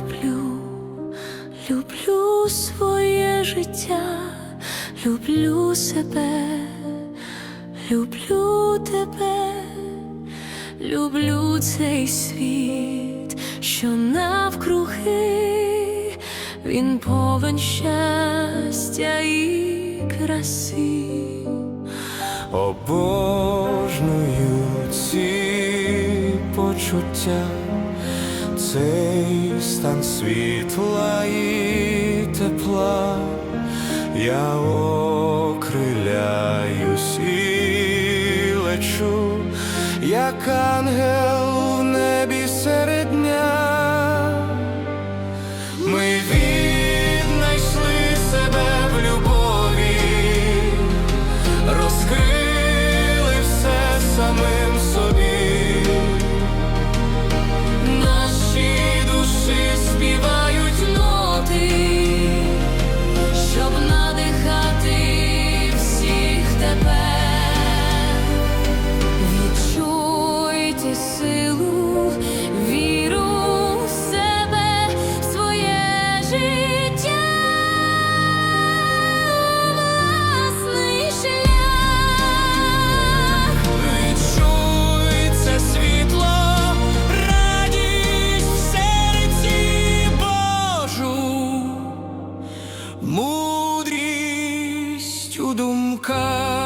люблю, люблю своє життя, люблю себе, люблю тебе, люблю цей світ, що навкруги, він повен щастя і краси. Обожнюю ці почуття, цей стан світла і тепла, я окриляюсь і лечу, як ангел в небі серед дня. мудрість у думках.